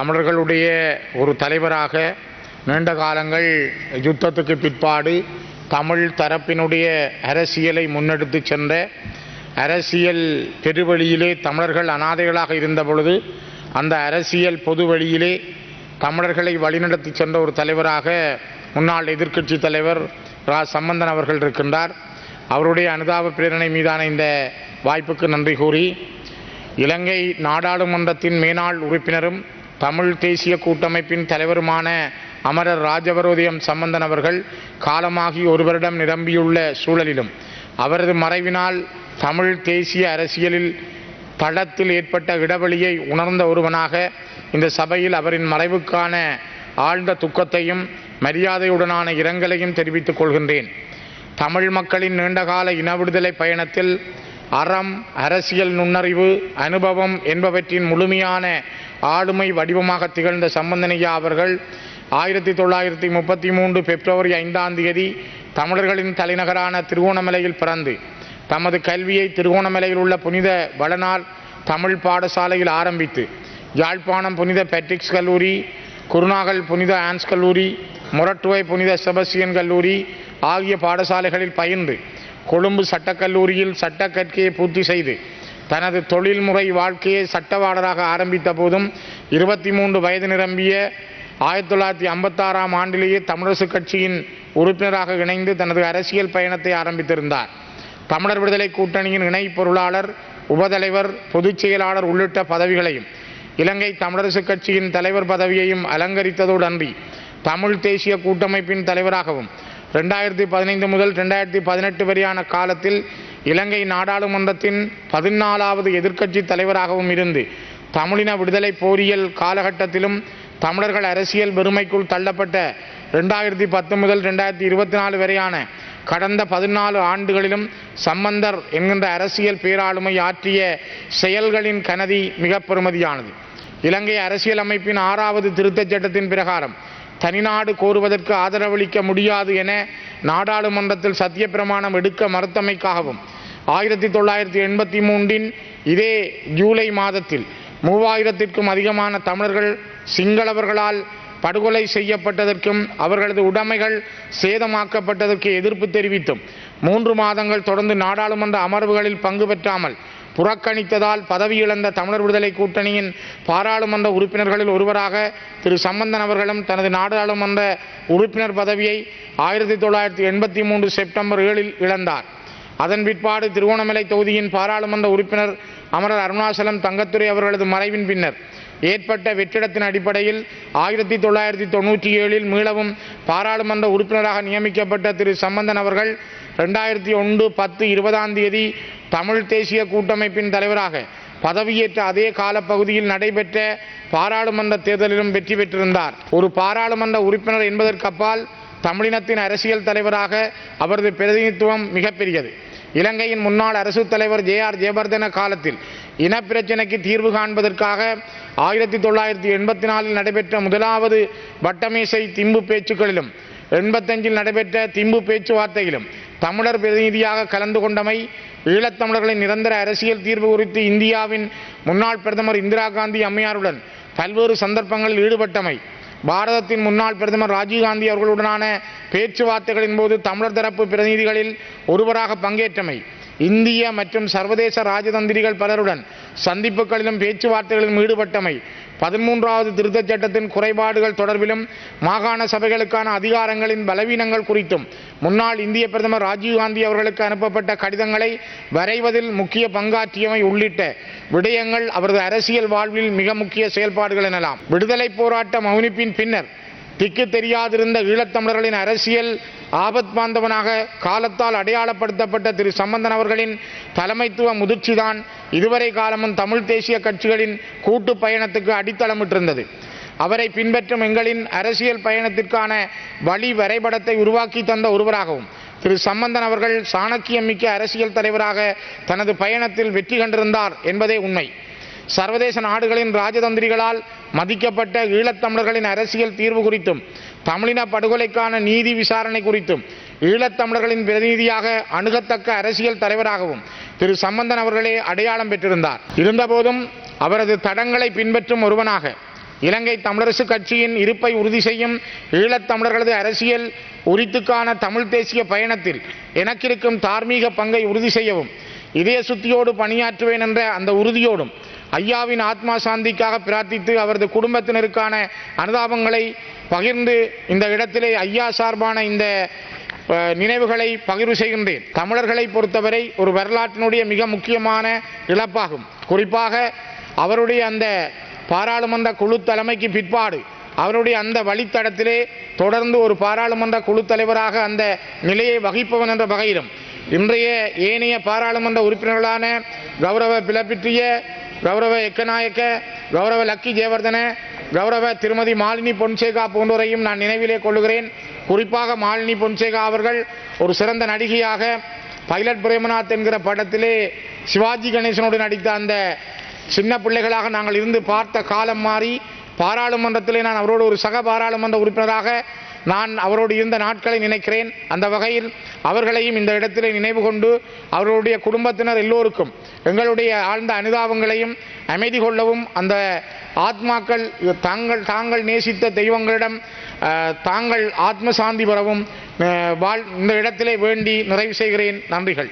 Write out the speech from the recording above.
தமிழர்களுடைய ஒரு தலைவராக நீண்ட காலங்கள் யுத்தத்துக்கு பிற்பாடு தமிழ் தரப்பினுடைய அரசியலை முன்னெடுத்து சென்ற அரசியல் பெருவழியிலே தமிழர்கள் அனாதைகளாக இருந்த பொழுது அந்த அரசியல் பொது வழியிலே தமிழர்களை வழிநடத்தி சென்ற ஒரு தலைவராக முன்னாள் எதிர்க்கட்சி தலைவர் ரா. சம்பந்தன் அவர்கள் இருக்கின்றார். அவருடைய அனுதாப பிரேரணை மீதான இந்த வாய்ப்புக்கு நன்றி கூறி இலங்கை நாடாளுமன்றத்தின் மேனாள் உறுப்பினரும் தமிழ் தேசிய கூட்டமைப்பின் தலைவருமான அமரர் ராஜவரோதயம் சம்பந்தன் அவர்கள் காலமாகி ஒரு வருடம் நிரம்பியுள்ள சூழலிலும் அவரது மறைவினால் தமிழ் தேசிய அரசியலில் தளத்தில் ஏற்பட்ட இடைவெளியை உணர்ந்த ஒருவனாக இந்த சபையில் அவரின் மறைவுக்கான ஆழ்ந்த துக்கத்தையும் மரியாதையுடனான இரங்கலையும் தெரிவித்துக் கொள்கின்றேன். தமிழ் மக்களின் நீண்டகால இன விடுதலை பயணத்தில் அறம் அரசியல் நுண்ணறிவு அனுபவம் என்பவற்றின் முழுமையான ஆளுமை வடிவமாக திகழ்ந்த சம்பந்தனையா அவர்கள் ஆயிரத்தி தொள்ளாயிரத்தி முப்பத்தி மூன்று பிப்ரவரி ஐந்தாம் தேதி தமிழர்களின் தலைநகரான திருகோணமலையில் பிறந்து தமது கல்வியை திருகோணமலையில் உள்ள புனித வளனார் தமிழ் பாடசாலையில் ஆரம்பித்து யாழ்ப்பாணம் புனித பெட்ரிக்ஸ் கல்லூரி குருநாகல் புனித ஆன்ஸ் கல்லூரி மொரட்டுவை புனித செபஸ்டியன் கல்லூரி ஆகிய பாடசாலைகளில் பயின்று கொழும்பு சட்டக்கல்லூரியில் சட்ட கற்கையை பூர்த்தி செய்து தனது தொழில்முறை வாழ்க்கையை சட்டவாளராக ஆரம்பித்த போதும் இருபத்தி மூன்று வயது நிரம்பிய ஆயிரத்தி தொள்ளாயிரத்தி ஐம்பத்தாறாம் ஆண்டிலேயே தமிழரசுக் கட்சியின் உறுப்பினராக இணைந்து தனது அரசியல் பயணத்தை ஆரம்பித்திருந்தார். தமிழர் விடுதலை கூட்டணியின் இணை பொருளாளர் உபதலைவர் பொதுச் செயலாளர் உள்ளிட்ட பதவிகளையும் இலங்கை தமிழரசுக் கட்சியின் தலைவர் பதவியையும் அலங்கரித்ததோடு அன்றி தமிழ் தேசிய கூட்டமைப்பின் தலைவராகவும் ரெண்டாயிரத்தி பதினைந்து முதல் ரெண்டாயிரத்தி பதினெட்டு வரையான காலத்தில் இலங்கை நாடாளுமன்றத்தின் பதினாலாவது எதிர்க்கட்சி தலைவராகவும் இருந்து தமிழின விடுதலை போரியல் காலகட்டத்திலும் தமிழர்கள் அரசியல் பெருமைக்குள் தள்ளப்பட்ட ரெண்டாயிரத்தி பத்து முதல் ரெண்டாயிரத்தி இருபத்தி நாலு வரையான கடந்த பதினாலு ஆண்டுகளிலும் சம்பந்தர் என்கின்ற அரசியல் பேராளுமை ஆற்றிய செயல்களின் கனதி மிக பெறுமதியானது இலங்கை அரசியல் அமைப்பின் ஆறாவது திருத்தச் சட்டத்தின் பிரகாரம் தனிநாடு கோருவதற்கு ஆதரவளிக்க முடியாது என நாடாளுமன்றத்தில் சத்தியப்பிரமாணம் எடுக்க மறுத்தமைக்காகவும் ஆயிரத்தி தொள்ளாயிரத்தி எண்பத்தி மூன்றின் இதே ஜூலை மாதத்தில் மூவாயிரத்திற்கும் அதிகமான தமிழர்கள் சிங்களவர்களால் படுகொலை செய்யப்பட்டதற்கும் அவர்களது உடைமைகள் சேதமாக்கப்பட்டதற்கு எதிர்ப்பு தெரிவித்தும் மூன்று மாதங்கள் தொடர்ந்து நாடாளுமன்ற அமர்வுகளில் பங்கு பெற்றாமல் புறக்கணித்ததால் பதவி இழந்த தமிழர் விடுதலை கூட்டணியின் பாராளுமன்ற உறுப்பினர்களில் ஒருவராக திரு சம்பந்தன் அவர்களும் தனது நாடாளுமன்ற உறுப்பினர் பதவியை ஆயிரத்தி தொள்ளாயிரத்தி எண்பத்தி மூன்று செப்டம்பர் ஏழில் இழந்தார். அதன் பிற்பாடு திருவோணமலை தொகுதியின் பாராளுமன்ற உறுப்பினர் அமரர் அருணாசலம் தங்கத்துரை அவர்களது மறைவின் பின்னர் ஏற்பட்ட வெற்றிடத்தின் அடிப்படையில் ஆயிரத்தி தொள்ளாயிரத்தி தொண்ணூற்றி ஏழில் மீளவும் பாராளுமன்ற உறுப்பினராக நியமிக்கப்பட்ட திரு சம்பந்தன் அவர்கள் ரெண்டாயிரத்தி ஒன்று பத்து இருபதாம் தேதி தமிழ் தேசிய கூட்டமைப்பின் தலைவராக பதவியேற்ற அதே காலப்பகுதியில் நடைபெற்ற பாராளுமன்ற தேர்தலிலும் வெற்றி பெற்றிருந்தார். ஒரு பாராளுமன்ற உறுப்பினர் என்பதற்கப்பால் தமிழினத்தின் அரசியல் தலைவராக அவரது பிரதிநிதித்துவம் மிகப்பெரியது. இலங்கையின் முன்னாள் அரசு தலைவர் ஜே ஆர் ஜெயவர்தன காலத்தில் இனப்பிரச்சினைக்கு தீர்வு காண்பதற்காக ஆயிரத்தி தொள்ளாயிரத்தி எண்பத்தி நாலில் நடைபெற்ற முதலாவது வட்டமேசை திம்பு பேச்சுக்களிலும் எண்பத்தஞ்சில் நடைபெற்ற திம்பு பேச்சுவார்த்தையிலும் தமிழர் பிரதிநிதியாக கலந்து கொண்டமை ஈழத்தமிழர்களின் நிரந்தர அரசியல் தீர்வு குறித்து இந்தியாவின் முன்னாள் பிரதமர் இந்திரா காந்தி அம்மையாருடன் பல்வேறு சந்தர்ப்பங்களில் ஈடுபட்டமை பாரதத்தின் முன்னாள் பிரதமர் ராஜீவ்காந்தி அவர்களுடனான பேச்சுவார்த்தைகளின் போது தமிழர் தரப்பு பிரதிநிதிகளில் ஒருவராக பங்கேற்றமை இந்திய மற்றும் சர்வதேச ராஜதந்திரிகள் பலருடன் சந்திப்புகளிலும் பேச்சுவார்த்தைகளிலும் ஈடுபட்டமை பதிமூன்றாவது திருத்தச் சட்டத்தின் குறைபாடுகள் தொடர்பிலும் மாகாண சபைகளுக்கான அதிகாரங்களின் பலவீனங்கள் குறித்தும் முன்னாள் இந்திய பிரதமர் ராஜீவ்காந்தி அவர்களுக்கு அனுப்பப்பட்ட கடிதங்களை வரைவதில் முக்கிய பங்காற்றியமை உள்ளிட்ட விடயங்கள் அவரது அரசியல் வாழ்வில் மிக முக்கிய செயல்பாடுகள் எனலாம். விடுதலை போராட்ட மௌனிப்பின் பின்னர் திக்கு தெரியாதிருந்த ஈழத்தமிழர்களின் அரசியல் ஆபத் பாந்தவனாக காலத்தால் அடையாளப்படுத்தப்பட்ட திரு சம்பந்தன் அவர்களின் தலைமைத்துவ முதிர்ச்சிதான் இதுவரை காலமும் தமிழ் தேசிய கட்சிகளின் கூட்டு பயணத்துக்கு அடித்தளமிட்டிருந்தது. அவரை பின்பற்றும் எங்களின் அரசியல் பயணத்திற்கான வழி வரைபடத்தை உருவாக்கி தந்த ஒருவராகவும் திரு சம்பந்தன் அவர்கள் சாணக்கியமிக்க அரசியல் தலைவராக தனது பயணத்தில் வெற்றி கண்டிருந்தார் என்பதே உண்மை. சர்வதேச நாடுகளின் ராஜதந்திரிகளால் மதிக்கப்பட்ட ஈழத்தமிழர்களின் அரசியல் தீர்வு குறித்தும் தமிழின படுகொலைக்கான நீதி விசாரணை குறித்தும் ஈழத்தமிழர்களின் பிரதிநிதியாக அணுகத்தக்க அரசியல் தலைவராகவும் திரு சம்பந்தன் அவர்களே அடையாளம் பெற்றிருந்தார். இருந்தபோதும் அவரது தடங்களை பின்பற்றும் ஒருவனாக இலங்கை தமிழரசு கட்சியின் இருப்பை உறுதி செய்யும் ஈழத்தமிழர்களது அரசியல் உரித்துக்கான தமிழ் தேசிய பயணத்தில் எனக்கிருக்கும் தார்மீக பங்கை உறுதி செய்யவும் இதய சுத்தியோடு பணியாற்றுவேன் என்ற அந்த உறுதியோடும் ஐயாவின் ஆத்மா சாந்திக்காக பிரார்த்தித்து அவரது குடும்பத்தினருக்கான அனுதாபங்களை பகிர்ந்து இந்த இடத்திலே ஐயா சார்பான இந்த நினைவுகளை பகிர்வு செய்கின்றேன். தமிழர்களை பொறுத்தவரை ஒரு வரலாற்றினுடைய மிக முக்கியமான இழப்பாகும். குறிப்பாக அவருடைய அந்த பாராளுமன்ற குழு தலைமைக்கு பிற்பாடு அவருடைய அந்த வழித்தடத்திலே தொடர்ந்து ஒரு பாராளுமன்ற குழு தலைவராக அந்த நிலையை வகிப்பவன் என்ற வகையிலும் இன்றைய ஏனைய பாராளுமன்ற உறுப்பினர்களான கௌரவ பிளப்பிற்றிய கௌரவ எக்கநாயக்க கௌரவ லக்கி ஜெயவர்தன கௌரவ திருமதி மாலினி பொன்சேகா போன்றோரையும் நான் நினைவிலே கொள்ளுகிறேன். குறிப்பாக மாலினி பொன்சேகா அவர்கள் ஒரு சிறந்த நடிகையாக பைலட் பிரேமநாத் என்கிற படத்திலே சிவாஜி கணேசனோடு நடித்த அந்த சின்ன பிள்ளைகளாக நாங்கள் இருந்து பார்த்த காலம் மாறி பாராளுமன்றத்திலே நான் அவரோடு ஒரு சக பாராளுமன்ற உறுப்பினராக நான் அவரோடு இருந்த நாட்களை நினைக்கிறேன். அந்த வகையில் அவர்களையும் இந்த இடத்திலே நினைவு கொண்டு அவர்களுடைய குடும்பத்தினர் எல்லோருக்கும் எங்களுடைய ஆழ்ந்த அனுதாபங்களையும் அமைதி கொள்ளவும் அந்த ஆத்மாக்கள் தாங்கள் தாங்கள் நேசித்த தெய்வங்களிடம் தாங்கள் ஆத்ம சாந்தி பெறவும் வாழ் இந்த இடத்திலே வேண்டி நிறைவு செய்கிறேன். நன்றிகள்.